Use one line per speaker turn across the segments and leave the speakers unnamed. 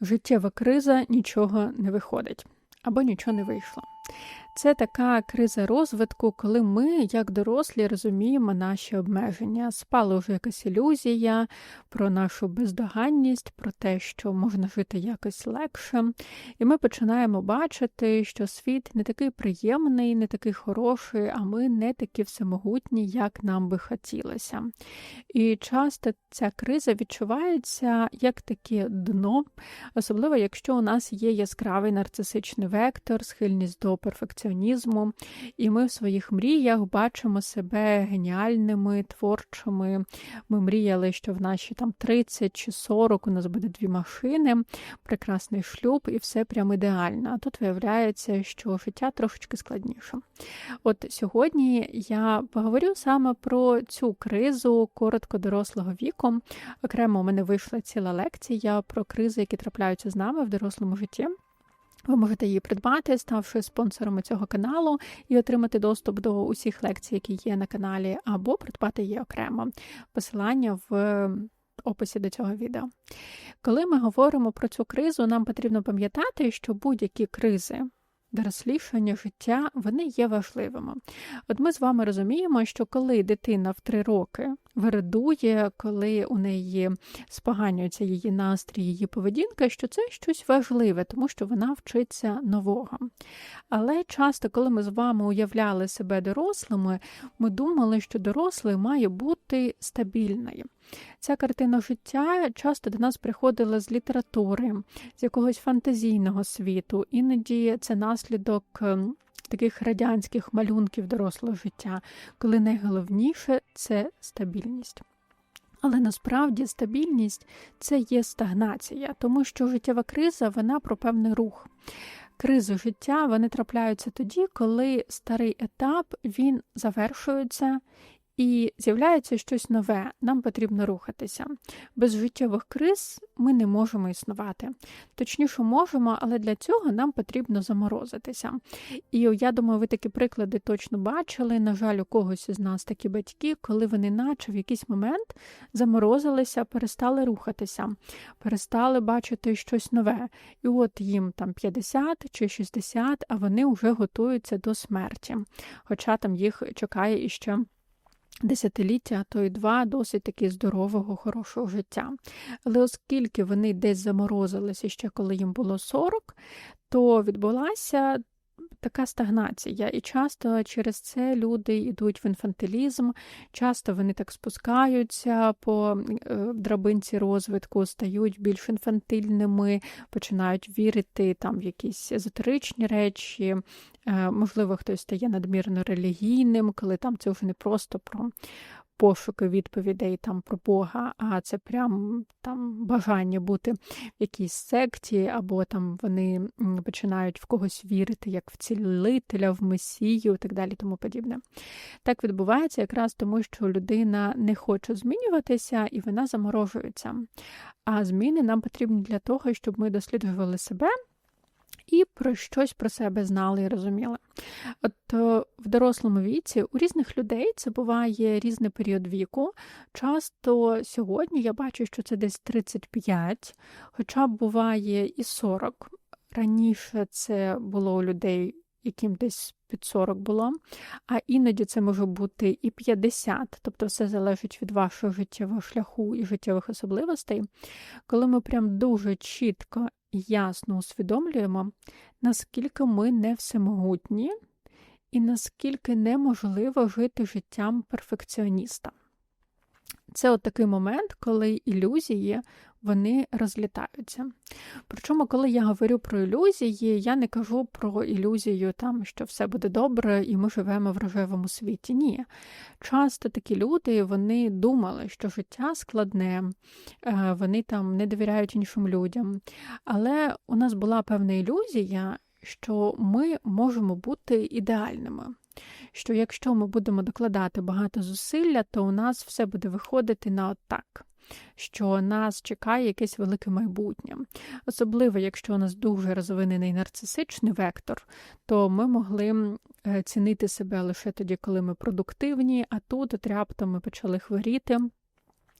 життєва криза нічого не виходить або нічого не вийшло. Це така криза розвитку, коли ми, як дорослі, розуміємо наші обмеження. Спала вже якась ілюзія про нашу бездоганність, про те, що можна жити якось легше. І ми починаємо бачити, що світ не такий приємний, не такий хороший, а ми не такі всемогутні, як нам би хотілося. І часто ця криза відчувається як таке дно, особливо якщо у нас є яскравий нарцисичний вектор, схильність до перфекціонізму перфекціонізму, і ми в своїх мріях бачимо себе геніальними, творчими. Ми мріяли, що в наші там 30 чи 40 у нас буде дві машини, прекрасний шлюб, і все прям ідеально. А тут виявляється, що життя трошечки складніше. От сьогодні я поговорю саме про цю кризу коротко дорослого віку. Окремо у мене вийшла ціла лекція про кризи, які трапляються з нами в дорослому житті. Ви можете її придбати, ставши спонсорами цього каналу, і отримати доступ до усіх лекцій, які є на каналі, або придбати її окремо. Посилання в описі до цього відео. Коли ми говоримо про цю кризу, нам потрібно пам'ятати, що будь-які кризи дорослішання життя, вони є важливими. От ми з вами розуміємо, що коли дитина в три роки вирадує, коли у неї споганюється її настрій, її поведінка, що це щось важливе, тому що вона вчиться нового. Але часто, коли ми з вами уявляли себе дорослими, ми думали, що дорослий має бути стабільною. Ця картина життя часто до нас приходила з літератури, з якогось фантазійного світу. Іноді це наслідок ем, таких радянських малюнків дорослого життя, коли найголовніше це стабільність. Але насправді стабільність це є стагнація, тому що життєва криза вона про певний рух. Кризи життя вони трапляються тоді, коли старий етап він завершується і з'являється щось нове, нам потрібно рухатися. Без життєвих криз ми не можемо існувати. Точніше, можемо, але для цього нам потрібно заморозитися. І я думаю, ви такі приклади точно бачили. На жаль, у когось із нас такі батьки, коли вони, наче в якийсь момент заморозилися, перестали рухатися, перестали бачити щось нове. І от їм там 50 чи 60, а вони вже готуються до смерті. Хоча там їх чекає іще десятиліття, а то й два досить таки здорового, хорошого життя. Але оскільки вони десь заморозилися ще коли їм було 40, то відбулася така стагнація, і часто через це люди йдуть в інфантилізм, часто вони так спускаються по е, драбинці розвитку, стають більш інфантильними, починають вірити там в якісь езотеричні речі. Е, можливо, хтось стає надмірно релігійним, коли там це вже не просто про пошуки відповідей там про Бога, а це прям там бажання бути в якійсь секті, або там вони починають в когось вірити, як в цілителя, в месію і так далі, тому подібне. Так відбувається якраз тому, що людина не хоче змінюватися і вона заморожується. А зміни нам потрібні для того, щоб ми досліджували себе і про щось про себе знали і розуміли. От е, в дорослому віці у різних людей це буває різний період віку. Часто сьогодні я бачу, що це десь 35, хоча буває і 40. Раніше це було у людей, яким десь під 40 було, а іноді це може бути і 50, тобто все залежить від вашого життєвого шляху і життєвих особливостей, коли ми прям дуже чітко ясно усвідомлюємо, наскільки ми не всемогутні і наскільки неможливо жити життям перфекціоніста. Це от такий момент, коли ілюзії вони розлітаються. Причому, коли я говорю про ілюзії, я не кажу про ілюзію, там, що все буде добре і ми живемо в рожевому світі. Ні. Часто такі люди вони думали, що життя складне, е, вони там не довіряють іншим людям. Але у нас була певна ілюзія, що ми можемо бути ідеальними що якщо ми будемо докладати багато зусилля, то у нас все буде виходити на отак. Що нас чекає якесь велике майбутнє. Особливо, якщо у нас дуже розвинений нарцисичний вектор, то ми могли е, цінити себе лише тоді, коли ми продуктивні, а тут от раптом ми почали хворіти,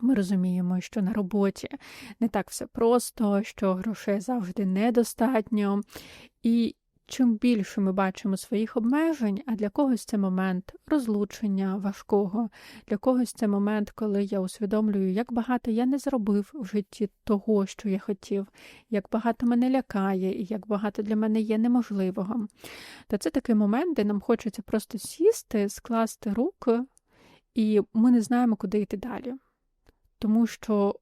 Ми розуміємо, що на роботі не так все просто, що грошей завжди недостатньо. І чим більше ми бачимо своїх обмежень, а для когось це момент розлучення важкого, для когось це момент, коли я усвідомлюю, як багато я не зробив в житті того, що я хотів, як багато мене лякає, і як багато для мене є неможливого. То це такий момент, де нам хочеться просто сісти, скласти руки, і ми не знаємо, куди йти далі. Тому що,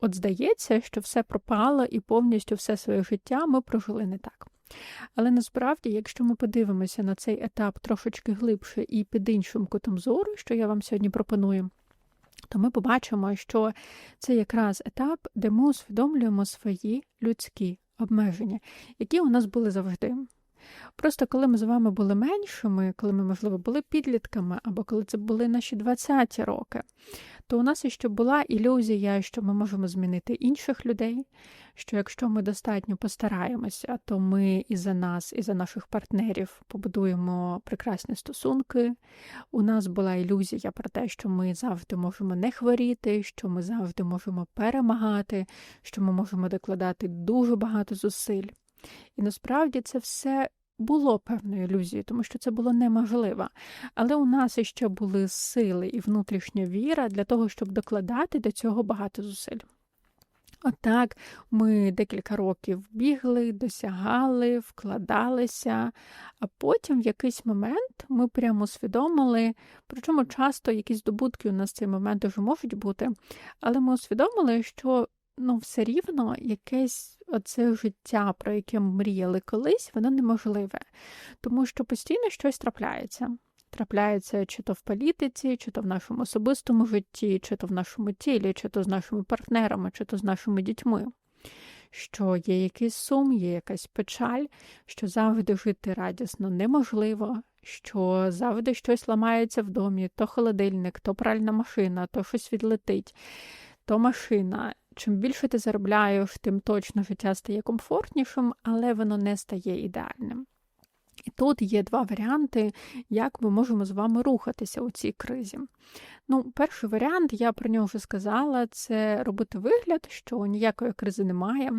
от здається, що все пропало і повністю все своє життя ми прожили не так. Але насправді, якщо ми подивимося на цей етап трошечки глибше і під іншим кутом зору, що я вам сьогодні пропоную, то ми побачимо, що це якраз етап, де ми усвідомлюємо свої людські обмеження, які у нас були завжди. Просто коли ми з вами були меншими, коли ми, можливо, були підлітками, або коли це були наші 20-ті роки, то у нас іще була ілюзія, що ми можемо змінити інших людей, що якщо ми достатньо постараємося, то ми і за нас, і за наших партнерів побудуємо прекрасні стосунки. У нас була ілюзія про те, що ми завжди можемо не хворіти, що ми завжди можемо перемагати, що ми можемо докладати дуже багато зусиль. І насправді це все було певною ілюзією, тому що це було неможливо. Але у нас іще були сили і внутрішня віра для того, щоб докладати до цього багато зусиль. Отак ми декілька років бігли, досягали, вкладалися, а потім в якийсь момент ми прямо усвідомили, причому часто якісь здобутки у нас в цей момент вже можуть бути, але ми усвідомили, що ну, все рівно якесь оце життя, про яке мріяли колись, воно неможливе, тому що постійно щось трапляється. Трапляється чи то в політиці, чи то в нашому особистому житті, чи то в нашому тілі, чи то з нашими партнерами, чи то з нашими дітьми. Що є якийсь сум, є якась печаль, що завжди жити радісно неможливо, що завжди щось ламається в домі, то холодильник, то пральна машина, то щось відлетить, то машина. Чим більше ти заробляєш, тим точно життя стає комфортнішим, але воно не стає ідеальним. І тут є два варіанти, як ми можемо з вами рухатися у цій кризі. Ну, перший варіант, я про нього вже сказала, це робити вигляд, що ніякої кризи немає,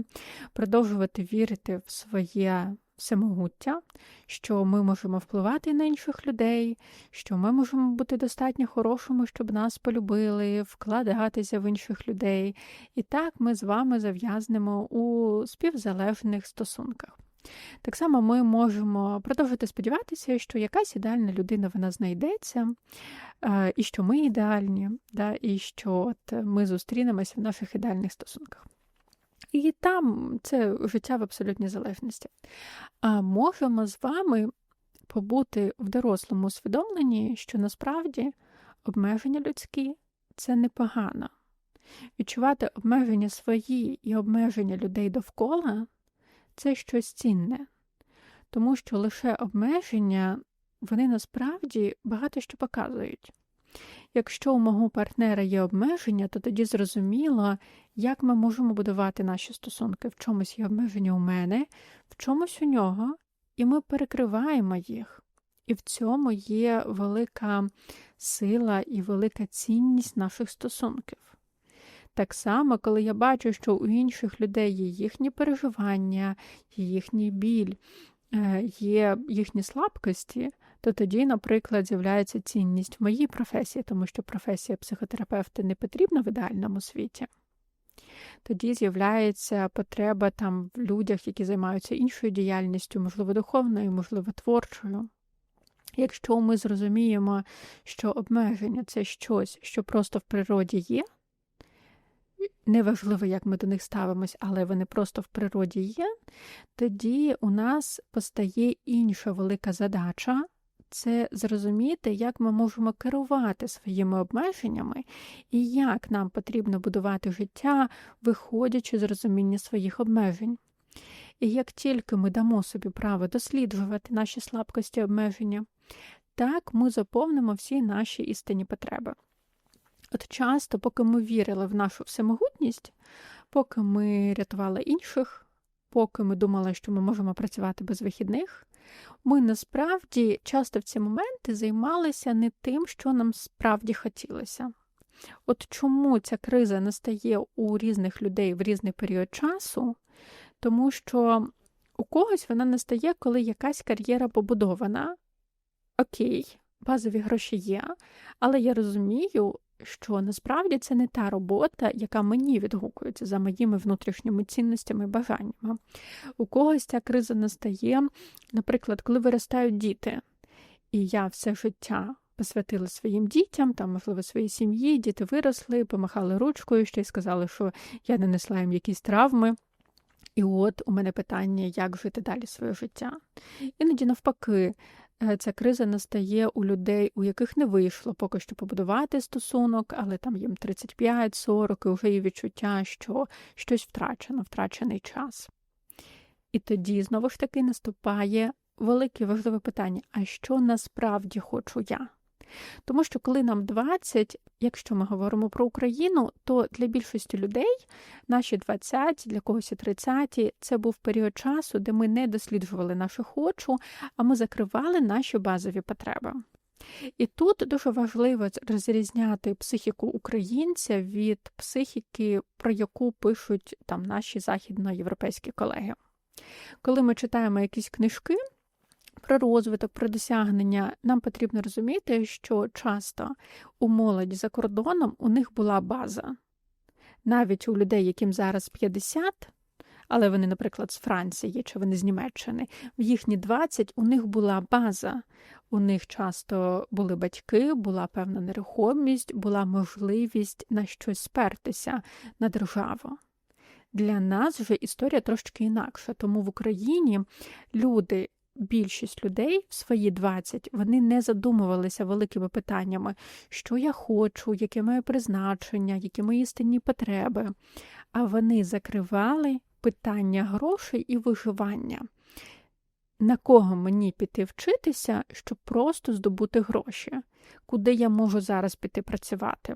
продовжувати вірити в своє всемогуття, що ми можемо впливати на інших людей, що ми можемо бути достатньо хорошими, щоб нас полюбили, вкладатися в інших людей. І так ми з вами зав'язнемо у співзалежних стосунках. Так само ми можемо продовжити сподіватися, що якась ідеальна людина вона знайдеться, е, і що ми ідеальні, да, і що от ми зустрінемося в наших ідеальних стосунках. І там це життя в абсолютній залежності. А можемо з вами побути в дорослому усвідомленні, що насправді обмеження людські це непогано. Відчувати обмеження свої і обмеження людей довкола це щось цінне, тому що лише обмеження вони насправді багато що показують. Якщо у мого партнера є обмеження, то тоді зрозуміло, як ми можемо будувати наші стосунки. В чомусь є обмеження у мене, в чомусь у нього, і ми перекриваємо їх. І в цьому є велика сила і велика цінність наших стосунків. Так само, коли я бачу, що у інших людей є їхні переживання, їхній біль, е, є їхні слабкості, то тоді, наприклад, з'являється цінність в моїй професії, тому що професія психотерапевта не потрібна в ідеальному світі. Тоді з'являється потреба там в людях, які займаються іншою діяльністю, можливо, духовною, можливо, творчою. Якщо ми зрозуміємо, що обмеження це щось, що просто в природі є, неважливо, як ми до них ставимось, але вони просто в природі є, тоді у нас постає інша велика задача це зрозуміти, як ми можемо керувати своїми обмеженнями і як нам потрібно будувати життя, виходячи з розуміння своїх обмежень. І як тільки ми дамо собі право досліджувати наші слабкості обмеження, так ми заповнимо всі наші істинні потреби. От часто, поки ми вірили в нашу всемогутність, поки ми рятували інших, поки ми думали, що ми можемо працювати без вихідних, ми насправді часто в ці моменти займалися не тим, що нам справді хотілося. От чому ця криза настає у різних людей в різний період часу? Тому що у когось вона настає, коли якась кар'єра побудована. Окей, базові гроші є, але я розумію, що насправді це не та робота, яка мені відгукується за моїми внутрішніми цінностями і бажаннями. У когось ця криза настає, наприклад, коли виростають діти, і я все життя. Посвятила своїм дітям, там, можливо, своїй сім'ї, діти виросли, помахали ручкою, ще й сказали, що я не несла їм якісь травми. І от у мене питання, як жити далі своє життя. Іноді, навпаки, ця криза настає у людей, у яких не вийшло поки що побудувати стосунок, але там їм 35-40 і вже є відчуття, що щось втрачено, втрачений час. І тоді знову ж таки наступає велике важливе питання: а що насправді хочу я? Тому що коли нам 20, якщо ми говоримо про Україну, то для більшості людей наші 20, для когось і 30, це був період часу, де ми не досліджували нашу хочу, а ми закривали наші базові потреби. І тут дуже важливо розрізняти психіку українця від психіки, про яку пишуть там наші західноєвропейські колеги. Коли ми читаємо якісь книжки, про розвиток, про досягнення, нам потрібно розуміти, що часто у молоді за кордоном у них була база. Навіть у людей, яким зараз 50, але вони, наприклад, з Франції чи вони з Німеччини, в їхні 20 у них була база. У них часто були батьки, була певна нерухомість, була можливість на щось спертися на державу. Для нас вже історія трошки інакша, тому в Україні люди більшість людей в свої 20 вони не задумувалися великими питаннями, що я хочу, яке моє призначення, які мої істинні потреби. А вони закривали питання грошей і виживання. На кого мені піти вчитися, щоб просто здобути гроші, куди я можу зараз піти працювати?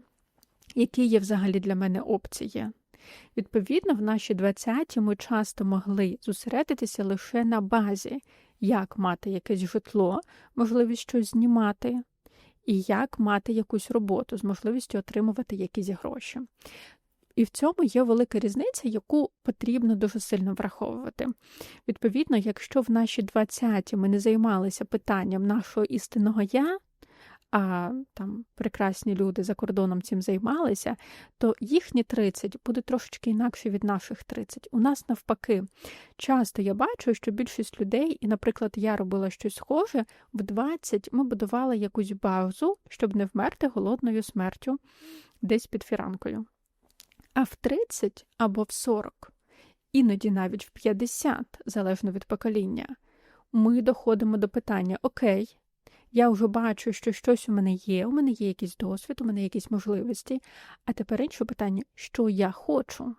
Які є взагалі для мене опції? Відповідно, в наші 20 ми часто могли зосередитися лише на базі, як мати якесь житло, можливість щось знімати, і як мати якусь роботу з можливістю отримувати якісь гроші. І в цьому є велика різниця, яку потрібно дуже сильно враховувати. Відповідно, якщо в наші 20 ми не займалися питанням нашого істинного я, а там прекрасні люди за кордоном цим займалися, то їхні 30 буде трошечки інакше від наших 30. У нас навпаки. Часто я бачу, що більшість людей, і, наприклад, я робила щось схоже, в 20 ми будували якусь базу, щоб не вмерти голодною смертю десь під фіранкою. А в 30 або в 40, іноді навіть в 50, залежно від покоління, ми доходимо до питання: Окей, я вже бачу, що щось у мене є, у мене є якийсь досвід, у мене є якісь можливості. А тепер інше питання, що я хочу.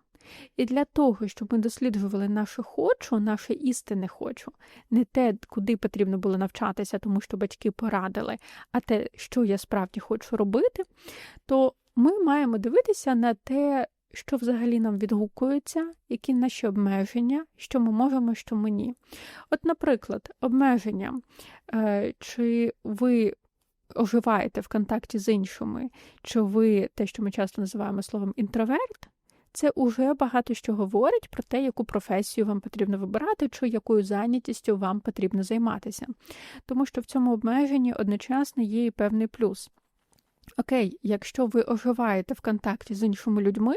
І для того, щоб ми досліджували наше хочу, наше істинне хочу, не те, куди потрібно було навчатися, тому що батьки порадили, а те, що я справді хочу робити, то ми маємо дивитися на те, що взагалі нам відгукується, які наші обмеження, що ми можемо, що ми ні. От, наприклад, обмеження, е, чи ви оживаєте в контакті з іншими, чи ви те, що ми часто називаємо словом інтроверт, це уже багато що говорить про те, яку професію вам потрібно вибирати, чи якою зайнятістю вам потрібно займатися. Тому що в цьому обмеженні одночасно є і певний плюс. Окей, якщо ви оживаєте в контакті з іншими людьми,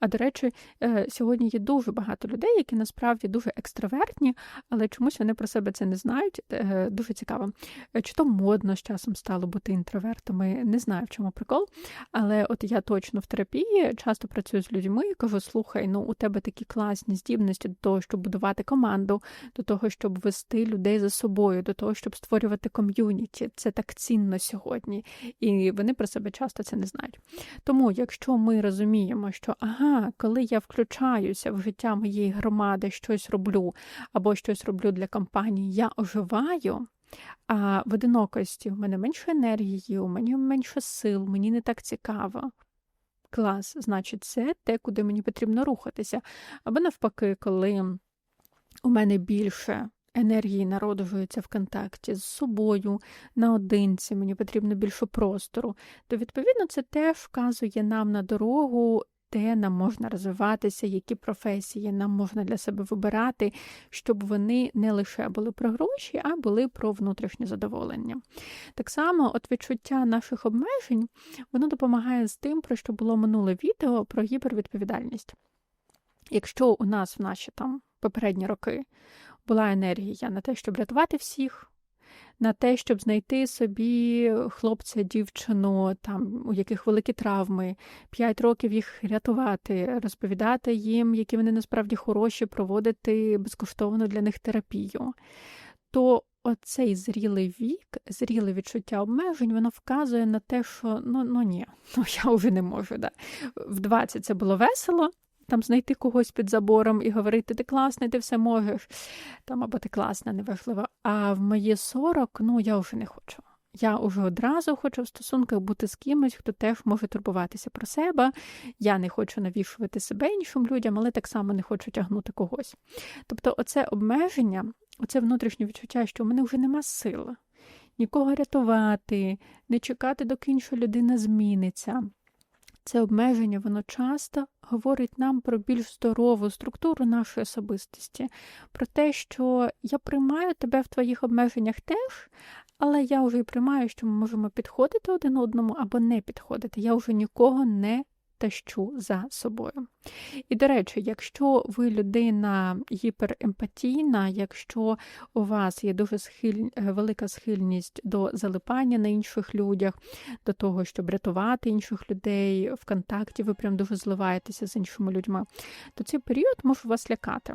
а до речі, е, сьогодні є дуже багато людей, які насправді дуже екстравертні, але чомусь вони про себе це не знають. Е, дуже цікаво. Е, чи то модно з часом стало бути інтровертами, не знаю в чому прикол. Але от я точно в терапії часто працюю з людьми і кажу: слухай, ну у тебе такі класні здібності до того, щоб будувати команду, до того, щоб вести людей за собою, до того, щоб створювати ком'юніті. Це так цінно сьогодні. І вони про себе часто це не знають. Тому, якщо ми розуміємо, що ага, коли я включаюся в життя моєї громади, щось роблю або щось роблю для компанії, я оживаю. А в одинокості у мене менше енергії, у мене менше сил, мені не так цікаво. Клас, значить, це те, куди мені потрібно рухатися. Або навпаки, коли у мене більше енергії народжуються в контакті з собою наодинці, мені потрібно більше простору, то відповідно це теж вказує нам на дорогу. Де нам можна розвиватися, які професії нам можна для себе вибирати, щоб вони не лише були про гроші, а були про внутрішнє задоволення. Так само, от відчуття наших обмежень, воно допомагає з тим, про що було минуле відео про гіпервідповідальність. Якщо у нас в наші там попередні роки була енергія на те, щоб рятувати всіх, на те, щоб знайти собі хлопця, дівчину, там у яких великі травми, п'ять років їх рятувати, розповідати їм, які вони насправді хороші, проводити безкоштовно для них терапію. То оцей зрілий вік, зріле відчуття обмежень, воно вказує на те, що ну ну ні, ну я вже не можу. Да. В 20 це було весело, там знайти когось під забором і говорити, ти класний, ти все можеш, там або ти класна, неважливо. А в мої 40, ну я вже не хочу. Я вже одразу хочу в стосунках бути з кимось, хто теж може турбуватися про себе. Я не хочу навішувати себе іншим людям, але так само не хочу тягнути когось. Тобто, оце обмеження, оце внутрішнє відчуття, що в мене вже нема сил нікого рятувати, не чекати, доки інша людина зміниться. Це обмеження, воно часто говорить нам про більш здорову структуру нашої особистості, про те, що я приймаю тебе в твоїх обмеженнях теж, але я вже і приймаю, що ми можемо підходити один одному або не підходити. Я вже нікого не тащу за собою. І, до речі, якщо ви людина гіперемпатійна, якщо у вас є дуже схиль... Е, велика схильність до залипання на інших людях, до того, щоб рятувати інших людей в контакті, ви прям дуже зливаєтеся з іншими людьми, то цей період може вас лякати.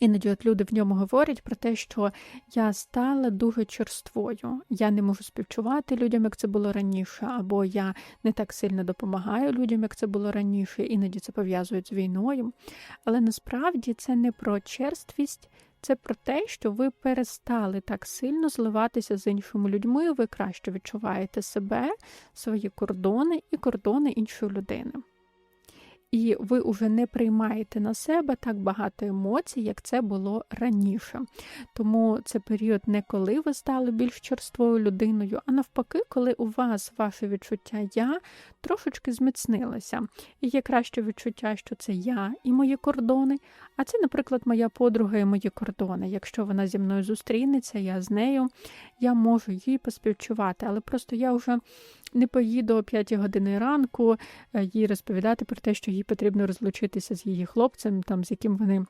Іноді от люди в ньому говорять про те, що я стала дуже черствою, я не можу співчувати людям, як це було раніше, або я не так сильно допомагаю людям, як це було раніше, іноді це пов'язують з війною. Але насправді це не про черствість, це про те, що ви перестали так сильно зливатися з іншими людьми, ви краще відчуваєте себе, свої кордони і кордони іншої людини і ви вже не приймаєте на себе так багато емоцій, як це було раніше. Тому це період не коли ви стали більш черствою людиною, а навпаки, коли у вас ваше відчуття я трошечки зміцнилося. І є краще відчуття, що це я і мої кордони, а це, наприклад, моя подруга і мої кордони. Якщо вона зі мною зустрінеться, я з нею, я можу їй поспівчувати, але просто я вже не поїду о 5 години ранку е, їй розповідати про те, що їй потрібно розлучитися з її хлопцем, там з яким вони.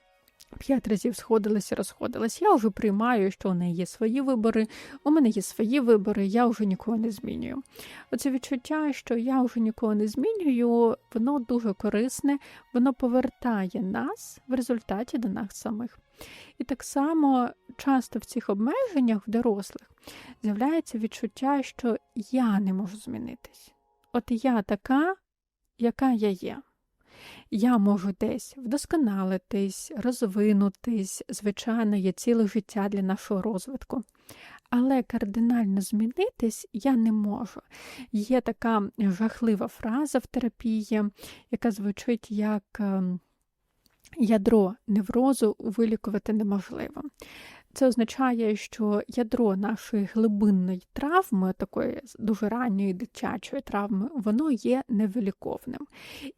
П'ять разів сходилися, розходились. Я вже приймаю, що у неї є свої вибори, у мене є свої вибори, я вже нікого не змінюю. Оце відчуття, що я вже нікого не змінюю, воно дуже корисне, воно повертає нас в результаті до нас самих. І так само часто в цих обмеженнях в дорослих з'являється відчуття, що я не можу змінитись. От я така, яка я є. Я можу десь вдосконалитись, розвинутись, звичайно, є ціле життя для нашого розвитку. Але кардинально змінитись я не можу. Є така жахлива фраза в терапії, яка звучить як ем, ядро неврозу вилікувати неможливо. Це означає, що ядро нашої глибинної травми, такої дуже ранньої дитячої травми, воно є невиліковним.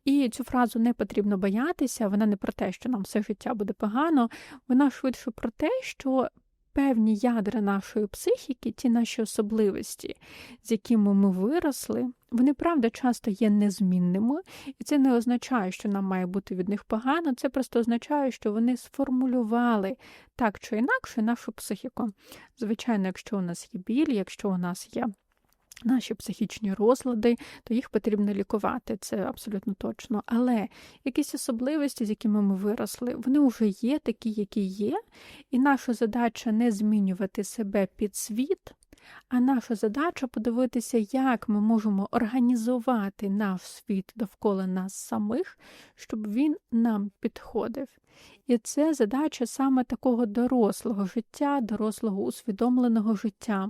І цю фразу не потрібно боятися, вона не про те, що нам все життя буде погано, вона швидше про те, що певні ядра нашої психіки, ті наші особливості, з якими ми виросли, вони правда часто є незмінними, і це не означає, що нам має бути від них погано. Це просто означає, що вони сформулювали так чи інакше нашу психіку. Звичайно, якщо у нас є біль, якщо у нас є наші психічні розлади, то їх потрібно лікувати, це абсолютно точно. Але якісь особливості, з якими ми виросли, вони вже є такі, які є, і наша задача не змінювати себе під світ. А наша задача подивитися, як ми можемо організувати наш світ довкола нас самих, щоб він нам підходив. І це задача саме такого дорослого життя, дорослого усвідомленого життя,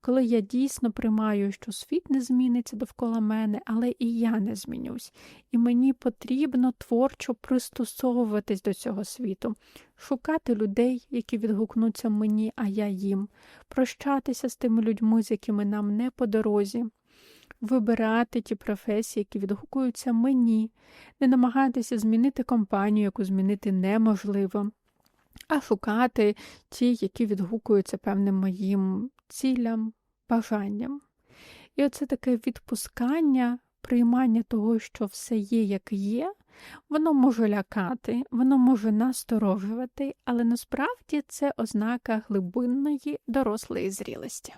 коли я дійсно приймаю, що світ не зміниться довкола мене, але і я не змінюсь. І мені потрібно творчо пристосовуватись до цього світу, шукати людей, які відгукнуться мені, а я їм, прощатися з тими людьми, з якими нам не по дорозі вибирати ті професії, які відгукуються мені, не намагатися змінити компанію, яку змінити неможливо, а шукати ті, які відгукуються певним моїм цілям, бажанням. І оце таке відпускання, приймання того, що все є, як є, воно може лякати, воно може насторожувати, але насправді це ознака глибинної дорослої зрілості.